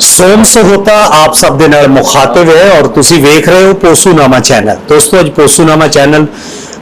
ਸੋਮ ਸਹੋਤਾ ਆਪ ਸਭ ਦੇ ਨਾਲ ਮੁਖਾਤਬ ਹੈ ਔਰ ਤੁਸੀਂ ਵੇਖ ਰਹੇ ਹੋ ਪੋਸੂਨਾਮਾ ਚੈਨਲ। ਦੋਸਤੋ, ਅੱਜ ਪੋਸੂਨਾਮਾ ਚੈਨਲ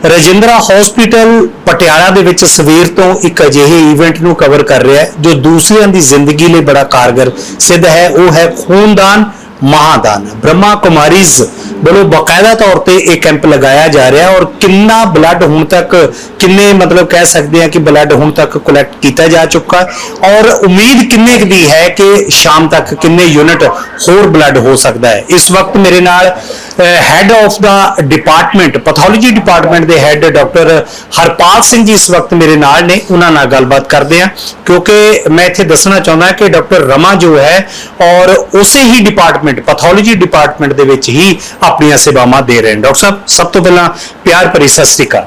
ਰਜਿੰਦਰਾ ਹਸਪੀਟਲ ਪਟਿਆਲਾ ਦੇ ਵਿੱਚ ਸਵੇਰ ਤੋਂ ਇੱਕ ਅਜਿਹੇ ਈਵੈਂਟ ਨੂੰ ਕਵਰ ਕਰ ਰਿਹਾ ਹੈ, ਜੋ ਦੂਸਰਿਆਂ ਦੀ ਜ਼ਿੰਦਗੀ ਲਈ ਬੜਾ ਕਾਰਗਰ ਸਿੱਧ ਹੈ। ਉਹ ਹੈ ਖੂਨਦਾਨ ਮਹਾਦਾਨ ਬ੍ਰਹਮਾ ਕੁਮਾਰੀਜ਼ ਵੱਲੋਂ ਬਕਾਇਦਾ ਤੌਰ ਤੇ ਇਹ ਕੈਂਪ ਲਗਾਇਆ ਜਾ ਰਿਹਾ ਔਰ ਕਿੰਨਾ ਬਲੱਡ ਹੁਣ ਤੱਕ ਕਿੰਨੇ ਮਤਲਬ ਕਹਿ ਸਕਦੇ ਹਾਂ ਕਿ ਬਲੱਡ ਹੁਣ ਤੱਕ ਕਲੈਕਟ ਕੀਤਾ ਜਾ ਚੁੱਕਾ ਔਰ ਉਮੀਦ ਕਿੰਨੇ ਕੁ ਦੀ ਹੈ ਕਿ ਸ਼ਾਮ ਤੱਕ ਕਿੰਨੇ ਯੂਨਿਟ ਹੋਰ ਬਲੱਡ ਹੋ ਸਕਦਾ ਹੈ। ਇਸ ਵਕਤ ਮੇਰੇ ਨਾਲ ਹੈੱਡ ਆਫ ਦਾ ਡਿਪਾਰਟਮੈਂਟ ਪੈਥੋਲੋਜੀ ਡਿਪਾਰਟਮੈਂਟ ਦੇ ਹੈੱਡ ਡਾਕਟਰ ਹਰਪਾਲ ਸਿੰਘ ਜੀ ਇਸ ਵਕਤ ਮੇਰੇ ਨਾਲ ਨੇ, ਉਹਨਾਂ ਨਾਲ ਗੱਲਬਾਤ ਕਰਦੇ ਹਾਂ। ਕਿਉਂਕਿ ਮੈਂ ਇੱਥੇ ਦੱਸਣਾ ਚਾਹੁੰਦਾ ਕਿ ਡਾਕਟਰ ਰਮਾ ਜੋ ਹੈ, ਔਰ ਉਸੇ ਹੀ ਡਿਪਾਰਟਮੈਂਟ ਪੈਥੋਲੋਜੀ ਡਿਪਾਰਟਮੈਂਟ ਦੇ ਵਿੱਚ ਹੀ ਆਪਣੀਆਂ ਸੇਵਾਵਾਂ ਦੇ ਰਹੇ ਨੇ। ਡਾਕਟਰ ਸਾਹਿਬ, ਸਭ ਤੋਂ ਪਹਿਲਾਂ ਪਿਆਰ ਭਰੀ ਸਤਿ ਸ੍ਰੀ ਅਕਾਲ।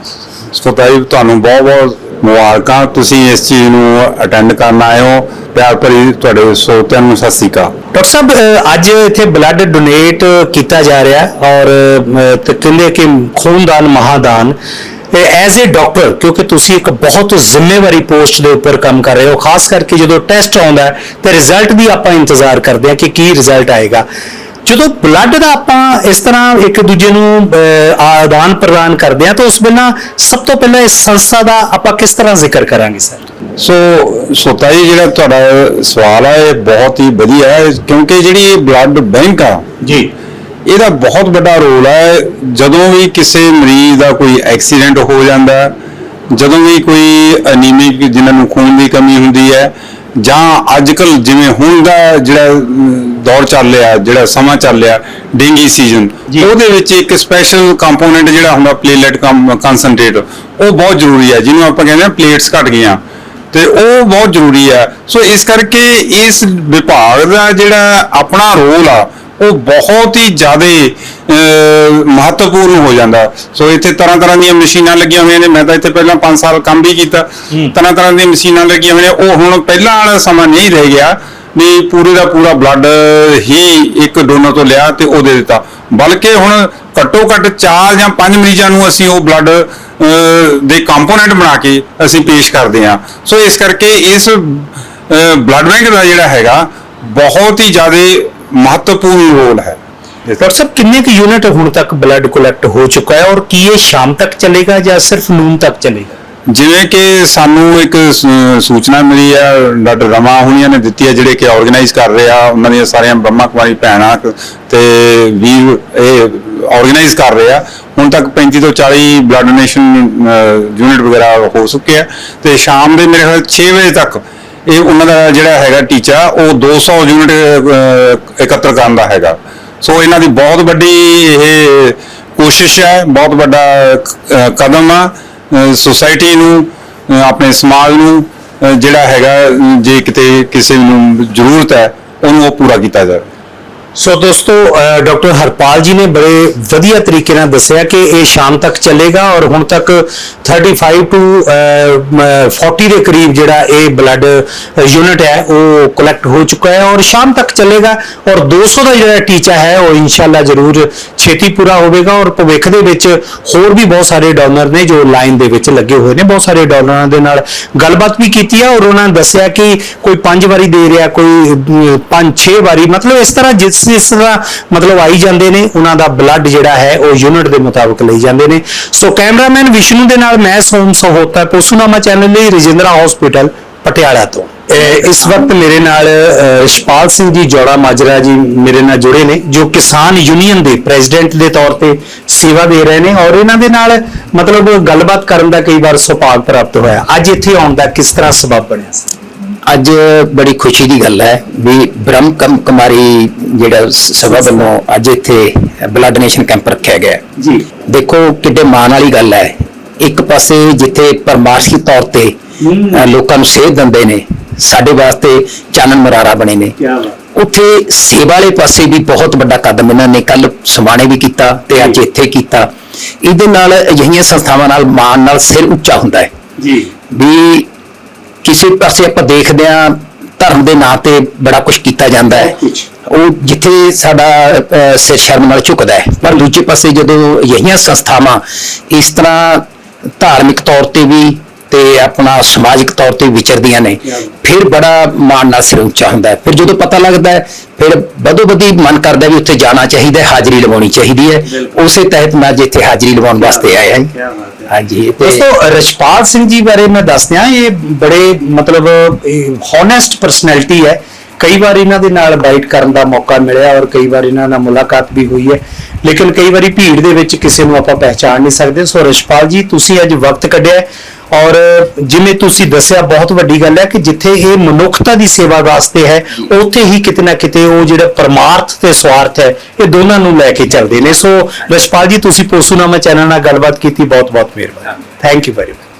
ਸਤਾਈ ਤੁਹਾਨੂੰ ਬਹੁਤ ਬਹੁਤ ਮੁਬਾਰਕਾਂ। ਤੁਸੀਂ ਇਸ ਚੀਜ਼ ਨੂੰ ਅਟੈਂਡ ਕਰਨ ਆਏ ਹੋ। ਪਿਆਰ ਭਰੀ ਤੁਹਾਡੇ ਸਰੋਤਿਆਂ ਨੂੰ ਸਤਿ ਸ੍ਰੀ ਅਕਾਲ। ਡਾਕਟਰ ਸਾਹਿਬ ਅੱਜ ਇੱਥੇ ਬਲੱਡ ਡੋਨੇਟ ਕੀਤਾ ਜਾ ਰਿਹਾ ਔਰ ਕਹਿੰਦੇ ਕਿ ਖੂਨਦਾਨ, ਮਹਾਦਾਨ। ਐਜ਼ ਅ ਡਾਕਟਰ ਕਿਉਂਕਿ ਤੁਸੀਂ ਇੱਕ ਬਹੁਤ ਜ਼ਿੰਮੇਵਾਰੀ ਪੋਸਟ ਦੇ ਉੱਪਰ ਕੰਮ ਕਰ ਰਹੇ ਹੋ। ਖਾਸ ਕਰਕੇ ਜਦੋਂ ਟੈਸਟ ਆਉਂਦਾ ਹੈ, ਤੇ ਰਿਜ਼ਲਟ ਦੀ ਆਪਾਂ ਇੰਤਜ਼ਾਰ ਕਰਦੇ ਹਾਂ ਕਿ ਕੀ ਰਿਜ਼ਲਟ ਆਏਗਾ। ਜਦੋਂ ਬਲੱਡ ਦਾ ਆਪਾਂ ਇਸ ਤਰ੍ਹਾਂ ਇੱਕ ਦੂਜੇ ਨੂੰ ਆਦਾਨ ਪ੍ਰਦਾਨ ਕਰਦੇ ਹਾਂ ਤਾਂ ਉਸ ਬਿਨਾਂ ਸਭ ਤੋਂ ਪਹਿਲਾਂ ਇਸ ਸੰਸਥਾ ਦਾ ਆਪਾਂ ਕਿਸ ਤਰ੍ਹਾਂ ਜ਼ਿਕਰ ਕਰਾਂਗੇ ਸਰ? ਸੋ ਸੋਤਾਈ ਜਿਹੜਾ ਤੁਹਾਡਾ ਸਵਾਲ ਹੈ ਇਹ ਬਹੁਤ ਹੀ ਵਧੀਆ ਹੈ ਕਿਉਂਕਿ ਜਿਹੜੀ ਇਹ ਬਲੱਡ ਬੈਂਕ ਆ ਜੀ। ਇਹਦਾ ਬਹੁਤ ਵੱਡਾ ਰੋਲ ਹੈ ਜਦੋਂ ਵੀ ਕਿਸੇ ਮਰੀਜ਼ ਦਾ ਕੋਈ ਐਕਸੀਡੈਂਟ ਹੋ ਜਾਂਦਾ ਜਦੋਂ ਵੀ ਕੋਈ ਅਨੀਮਿਕ ਜਿਨ੍ਹਾਂ ਨੂੰ ਖੂਨ ਦੀ ਕਮੀ ਹੁੰਦੀ ਹੈ ਜਾਂ ਅੱਜਕੱਲ ਜਿਵੇਂ ਹੁਣ ਦਾ ਜਿਹੜਾ ਦੌਰ ਚੱਲ ਰਿਹਾ ਜਿਹੜਾ ਸਮਾਂ ਚੱਲ ਰਿਹਾ ਡੇਂਗੀ ਸੀਜ਼ਨ। ਉਹਦੇ ਵਿੱਚ ਇੱਕ ਸਪੈਸ਼ਲ ਕੰਪੋਨੈਂਟ ਜਿਹੜਾ ਹੁੰਦਾ ਪਲੇਟਲੈਟ ਕਨਸੈਂਟਰੇਟ ਉਹ ਬਹੁਤ ਜ਼ਰੂਰੀ ਹੈ ਜਿਹਨੂੰ ਆਪਾਂ ਕਹਿੰਦੇ ਆ ਪਲੇਟਸ ਘਟ ਗਈਆਂ ਤੇ ਉਹ ਬਹੁਤ ਜ਼ਰੂਰੀ ਹੈ ਸੋ ਇਸ ਕਰਕੇ ਇਸ ਵਿਭਾਗ ਦਾ ਜਿਹੜਾ ਆਪਣਾ ਰੋਲ ਆ ਉਹ ਬਹੁਤ ਹੀ ਜ਼ਿਆਦਾ ਮਹੱਤਵਪੂਰਨ ਹੋ ਜਾਂਦਾ। ਸੋ ਇੱਥੇ ਤਰ੍ਹਾਂ ਤਰ੍ਹਾਂ ਦੀਆਂ ਮਸ਼ੀਨਾਂ ਲੱਗੀਆਂ ਹੋਈਆਂ ਨੇ। ਮੈਂ ਤਾਂ ਇੱਥੇ ਪਹਿਲਾਂ 5 ਸਾਲ ਕੰਮ ਵੀ ਕੀਤਾ। ਤਰ੍ਹਾਂ ਤਰ੍ਹਾਂ ਦੀਆਂ ਮਸ਼ੀਨਾਂ ਲੱਗੀਆਂ ਹੋਈਆਂ ਨੇ। ਉਹ ਹੁਣ ਪਹਿਲਾਂ ਵਾਲਾ ਸਮਾਂ ਨਹੀਂ ਰਹਿ ਗਿਆ ਵੀ ਪੂਰੇ ਦਾ ਪੂਰਾ ਬਲੱਡ ਹੀ ਇੱਕ ਡੋਨਰ ਤੋਂ ਲਿਆ ਤੇ ਉਹ ਦੇ ਦਿੱਤਾ। ਬਲਕਿ ਹੁਣ ਘੱਟੋ ਘੱਟ 4 ਜਾਂ 5 ਮਰੀਜ਼ਾਂ ਨੂੰ ਅਸੀਂ ਉਹ ਬਲੱਡ ਦੇ ਕੰਪੋਨੈਂਟ ਬਣਾ ਕੇ ਅਸੀਂ ਪੇਸ਼ ਕਰਦੇ ਹਾਂ। ਸੋ ਇਸ ਕਰਕੇ ਇਸ ਬਲੱਡ ਬੈਂਕ ਦਾ ਜਿਹੜਾ ਹੈਗਾ ਬਹੁਤ ਹੀ ਜ਼ਿਆਦਾ ਮਹੱਤਵਪੂਰਨ ਰੋਲ ਹੈ ਡਾਕਟਰ ਸਾਹਿਬ ਕਿੰਨੇ ਕੁ ਯੂਨਿਟ ਹੁਣ ਤੱਕ ਬਲੱਡ ਕਲੈਕਟ ਹੋ ਚੁੱਕਾ ਹੈ ਔਰ ਕੀ ਇਹ ਸ਼ਾਮ ਤੱਕ ਚੱਲੇਗਾ ਜਾਂ ਸਿਰਫ ਨੂਨ ਤੱਕ ਚੱਲੇਗਾ ਜਿਵੇਂ ਕਿ ਸਾਨੂੰ ਇੱਕ ਸੂਚਨਾ ਮਿਲੀ ਹੈ ਡਾਕਟਰ ਰਮਾ ਹੁਣੀਆਂ ਨੇ ਦਿੱਤੀ ਹੈ ਜਿਹੜੇ ਕਿ ਆਰਗੇਨਾਈਜ਼ ਕਰ ਰਹੇ ਆ ਉਹਨਾਂ ਦੀਆਂ ਸਾਰੀਆਂ ਬ੍ਰਹਮਾ ਕੁਮਾਰੀ ਭੈਣਾਂ ਤੇ ਵੀਰ ਇਹ ਆਰਗੇਨਾਈਜ਼ ਕਰ ਰਹੇ ਆ ਹੁਣ ਤੱਕ 35 ਤੋਂ 40 ਬਲੱਡ ਡੋਨੇਸ਼ਨ ਯੂਨਿਟ ਵਗੈਰਾ ਹੋ ਚੁੱਕੇ ਆ ਤੇ ਸ਼ਾਮ ਦੇ ਮੇਰੇ ਖਿਆਲ 6 ਵਜੇ ਤੱਕ ਇਹ ਉਹਨਾਂ ਦਾ ਜਿਹੜਾ ਹੈਗਾ ਟੀਚਾ, ਉਹ 200 ਯੂਨਿਟ ਇਕੱਤਰ ਕਰਨ ਦਾ ਹੈਗਾ। ਸੋ ਇਹਨਾਂ ਦੀ ਬਹੁਤ ਵੱਡੀ ਇਹ ਕੋਸ਼ਿਸ਼ ਹੈ, ਬਹੁਤ ਵੱਡਾ ਕਦਮ ਆ ਸੋਸਾਇਟੀ ਨੂੰ ਆਪਣੇ ਸਮਾਜ ਨੂੰ ਜਿਹੜਾ ਹੈਗਾ, ਜੇ ਕਿਤੇ ਕਿਸੇ ਨੂੰ ਜ਼ਰੂਰਤ ਹੈ, ਉਹਨੂੰ ਉਹ ਪੂਰਾ ਕੀਤਾ ਜਾਵੇ। ਸੋ ਦੋਸਤੋ ਡਾਕਟਰ ਹਰਪਾਲ ਜੀ ਨੇ ਬੜੇ ਵਧੀਆ ਤਰੀਕੇ ਨਾਲ ਦੱਸਿਆ ਕਿ ਇਹ ਸ਼ਾਮ ਤੱਕ ਚੱਲੇਗਾ ਔਰ ਹੁਣ ਤੱਕ 35 ਟੂ 40 ਦੇ ਕਰੀਬ ਜਿਹੜਾ ਇਹ ਬਲੱਡ ਯੂਨਿਟ ਹੈ ਉਹ ਕਲੈਕਟ ਹੋ ਚੁੱਕਾ ਹੈ ਔਰ ਸ਼ਾਮ ਤੱਕ ਚੱਲੇਗਾ ਔਰ 200 ਦਾ ਜਿਹੜਾ ਟੀਚਾ ਹੈ ਉਹ ਇਨਸ਼ਾਅੱਲਾ ਜ਼ਰੂਰ ਛੇਤੀ ਪੂਰਾ ਹੋਵੇਗਾ ਔਰ ਭਵਿੱਖ ਦੇ ਵਿੱਚ ਹੋਰ ਵੀ ਬਹੁਤ ਸਾਰੇ ਡੋਨਰ ਨੇ ਜੋ ਲਾਈਨ ਦੇ ਵਿੱਚ ਲੱਗੇ ਹੋਏ ਨੇ ਬਹੁਤ ਸਾਰੇ ਡੋਨਰਾਂ ਦੇ ਨਾਲ ਗੱਲਬਾਤ ਵੀ ਕੀਤੀ ਹੈ ਔਰ ਉਹਨਾਂ ਨੇ ਦੱਸਿਆ ਕਿ ਕੋਈ 5 ਵਾਰੀ ਦੇ ਰਿਹਾ ਕੋਈ 5-6 ਵਾਰੀ ਮਤਲਬ ਇਸ ਤਰ੍ਹਾਂ ਜਿਸ ਜਿਸ ਤਰ੍ਹਾਂ ਮਤਲਬ ਆਈ ਜਾਂਦੇ ਨੇ, ਉਹਨਾਂ ਦਾ ਬਲੱਡ ਜਿਹੜਾ ਹੈ, ਉਹ ਯੂਨਿਟ ਦੇ ਮੁਤਾਬਕ ਲਈ ਜਾਂਦੇ ਨੇ। ਸੋ ਕੈਮਰਾਮੈਨ ਵਿਸ਼ਨੂੰ ਦੇ ਨਾਲ ਮੈਂ ਸੋਮ ਸਹੋਤਾ ਪੋਸੂਨਾਮਾ ਚੈਨਲ ਲਈ ਰਜਿੰਦਰਾ ਹਸਪੀਟਲ ਪਟਿਆਲਾ ਤੋਂ। ਇਸ ਵਕਤ ਮੇਰੇ ਨਾਲ ਸ਼ਪਾਲ ਸਿੰਘ ਜੀ, ਜੋੜਾ ਮਾਜਰਾ ਜੀ ਮੇਰੇ ਨਾਲ ਜੁੜੇ ਨੇ, ਜੋ ਕਿਸਾਨ ਯੂਨੀਅਨ ਦੇ ਪ੍ਰੈਜ਼ੀਡੈਂਟ ਦੇ ਤੌਰ ਤੇ ਸੇਵਾ ਦੇ ਰਹੇ ਨੇ ਔਰ ਇਹਨਾਂ ਦੇ ਨਾਲ ਮਤਲਬ ਗੱਲਬਾਤ ਕਰਨ ਦਾ ਕਈ ਵਾਰ ਸੁਭਾਗ ਪ੍ਰਾਪਤ ਹੋਇਆ। ਅੱਜ ਇੱਥੇ ਆਉਣ ਦਾ ਕਿਸ ਤਰ੍ਹਾਂ ਸਬਬ ਬਣਿਆ ਅੱਜ ਬੜੀ ਖੁਸ਼ੀ ਦੀ ਗੱਲ ਹੈ ਵੀ ਬ੍ਰਹਮ ਕਮ ਕੁਮਾਰੀ ਜਿਹੜਾ ਸਭਾ ਵੱਲੋਂ ਅੱਜ ਇੱਥੇ ਬਲੱਡ ਡੋਨੇਸ਼ਨ ਕੈਂਪ ਰੱਖਿਆ ਗਿਆ। ਜੀ। ਦੇਖੋ ਕਿੱਡੇ ਮਾਣ ਵਾਲੀ ਗੱਲ ਹੈ। ਇੱਕ ਪਾਸੇ ਜਿੱਥੇ ਪਰਮਾਰਸ਼ੀ ਤੌਰ ਤੇ ਲੋਕਾਂ ਨੂੰ ਸੇਧ ਦਿੰਦੇ ਨੇ ਸਾਡੇ ਵਾਸਤੇ ਚਾਨਣ ਮਰਾਰਾ ਬਣੇ ਨੇ। ਉੱਥੇ ਸੇਵਾ ਵਾਲੇ ਪਾਸੇ ਵੀ ਬਹੁਤ ਵੱਡਾ ਕਦਮ ਇਹਨਾਂ ਨੇ ਕੱਲ ਸਮਾਣੇ ਵੀ ਕੀਤਾ ਤੇ ਅੱਜ ਇੱਥੇ ਕੀਤਾ। ਇਹਦੇ ਨਾਲ ਅਜਿਹੀਆਂ ਸੰਸਥਾਵਾਂ ਨਾਲ ਮਾਣ ਨਾਲ ਸਿਰ ਉੱਚਾ ਹੁੰਦਾ ਹੈ। ਜੀ। ਵੀ ਕਿਸੇ ਪਾਸੇ ਆਪਾਂ ਦੇਖਦੇ ਆ ਧਰਮ ਦੇ ਨਾਂ ਤੇ ਬੜਾ ਕੁਝ ਕੀਤਾ ਜਾਂਦਾ ਹੈ। ਉਹ ਜਿੱਥੇ ਸਾਡਾ ਸਿਰ ਸ਼ਰਮ ਨਾਲ ਝੁਕਦਾ ਹੈ। ਪਰ ਦੂਜੇ ਪਾਸੇ ਜਦੋਂ ਅਜਿਹੀਆਂ ਸੰਸਥਾਵਾਂ ਇਸ ਤਰ੍ਹਾਂ ਧਾਰਮਿਕ ਤੌਰ ਤੇ ਵੀ ਤੇ ਆਪਣਾ ਸਮਾਜਿਕ ਤੌਰ ਤੇ ਵਿਚਰਦੀਆਂ ਨੇ ਫਿਰ ਬੜਾ ਮਾਣ ਨਾਲ ਸਿਰ ਉੱਚਾ ਹੁੰਦਾ ਹੈ। ਫਿਰ ਜਦੋਂ ਪਤਾ ਲੱਗਦਾ ਹੈ ਫਿਰ ਬਦੋ ਬਦੀ ਮਨ ਕਰਦਾ ਵੀ ਉੱਥੇ ਜਾਣਾ ਚਾਹੀਦਾ ਹੈ ਹਾਜ਼ਰੀ ਲਵਾਉਣੀ ਚਾਹੀਦੀ ਹੈ। ਉਸੇ ਤਹਿਤ ਮੈਂ ਅੱਜ ਇੱਥੇ ਹਾਜ਼ਰੀ ਲਵਾਉਣ ਵਾਸਤੇ ਆਇਆ ਹਾਂ। ਹਾਂਜੀ ਦੋਸਤੋ ਰਸ਼ਪਾਲ ਸਿੰਘ ਜੀ ਬਾਰੇ ਮੈਂ ਦੱਸਦਿਆਂ ਇਹ ਬੜੇ ਮਤਲਬ ਹੌਨੈਸਟ ਪਰਸਨੈਲਿਟੀ ਹੈ। ਕਈ ਵਾਰ ਇਹਨਾਂ ਦੇ ਨਾਲ ਬਾਈਟ ਕਰਨ ਦਾ ਮੌਕਾ ਮਿਲਿਆ ਔਰ ਕਈ ਵਾਰ ਇਹਨਾਂ ਨਾਲ ਮੁਲਾਕਾਤ ਵੀ ਹੋਈ ਹੈ। ਲੇਕਿਨ ਕਈ ਵਾਰੀ ਭੀੜ ਦੇ ਵਿੱਚ ਕਿਸੇ ਨੂੰ ਆਪਾਂ ਪਹਿਚਾਣ ਨਹੀਂ ਸਕਦੇ। ਸੋ ਰਸ਼ਪਾਲ ਜੀ, ਤੁਸੀਂ ਅੱਜ ਵਕਤ ਕੱਢਿਆ ਔਰ ਜਿਵੇਂ ਤੁਸੀਂ ਦੱਸਿਆ, ਬਹੁਤ ਵੱਡੀ ਗੱਲ ਹੈ ਕਿ ਜਿੱਥੇ ਇਹ ਮਨੁੱਖਤਾ ਦੀ ਸੇਵਾ ਵਾਸਤੇ ਹੈ, ਉੱਥੇ ਹੀ ਕਿਤੇ ਨਾ ਕਿਤੇ ਉਹ ਜਿਹੜਾ ਪਰਮਾਰਥ ਤੇ ਸਵਾਰਥ ਹੈ, ਇਹ ਦੋਨਾਂ ਨੂੰ ਲੈ ਕੇ ਚੱਲਦੇ ਨੇ। ਸੋ ਰਸ਼ਪਾਲ ਜੀ, ਤੁਸੀਂ ਪੋਸੂਨਾਮਾ ਚੈਨਲ ਨਾਲ ਗੱਲਬਾਤ ਕੀਤੀ ਬਹੁਤ ਬਹੁਤ ਮਿਹਰਬਾਨੀ ਥੈਂਕ ਯੂ ਵੈਰੀ